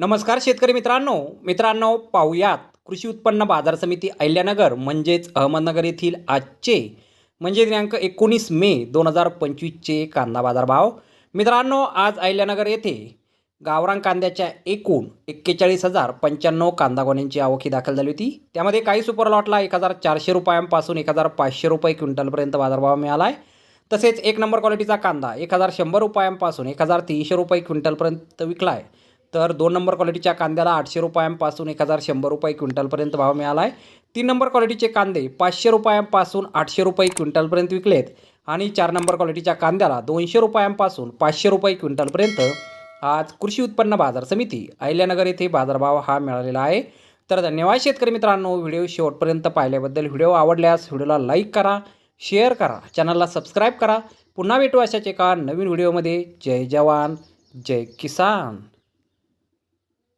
नमस्कार शेतकरी मित्रांनो. मित्रांनो पाहुयात. कृषी उत्पन्न बाजार समिती अहिल्यानगर म्हणजेच अहमदनगर येथील आजचे म्हणजे दिनांक एकोणीस मे दोन हजार पंचवीसचे कांदा बाजार भाव मित्रांनो आज अहिल्यानगर येथे गावरान कांद्याच्या एकूण एक्केचाळीस हजार पंच्याण्णव कांदा गोण्यांची आवक ही दाखल झाली होती. त्यामध्ये काही सुपर लॉटला एक हजार चारशे रुपयांपासून एक हजार पाचशे रुपये क्विंटलपर्यंत बाजारभाव मिळाला आहे तसेच एक नंबर क्वालिटीचा कांदा एक हजार शंभर रुपयांपासून एक हजार तीनशे रुपये क्विंटलपर्यंत विकला आहे तर दोन नंबर क्वालिटीच्या कांद्याला आठशे रुपयांपासून एक हजार शंभर रुपये क्विंटलपर्यंत भाव मिळाला आहे. तीन नंबर क्वालिटीचे कांदे पाचशे रुपयांपासून आठशे रुपये क्विंटलपर्यंत विकलेत. आणि चार नंबर क्वालिटीच्या कांद्याला दोनशे रुपयांपासून पाचशे रुपये क्विंटलपर्यंत आज कृषी उत्पन्न बाजार समिती अहिल्यानगर येथे बाजारभाव हा मिळालेला आहे. तर धन्यवाद शेतकरी मित्रांनो व्हिडिओ शेवटपर्यंत पाहिल्याबद्दल. व्हिडिओ आवडल्यास व्हिडिओला लाईक करा शेअर करा चॅनलला सबस्क्राईब करा. पुन्हा भेटू अशाच एका नवीन व्हिडिओमध्ये. जय जवान जय किसान.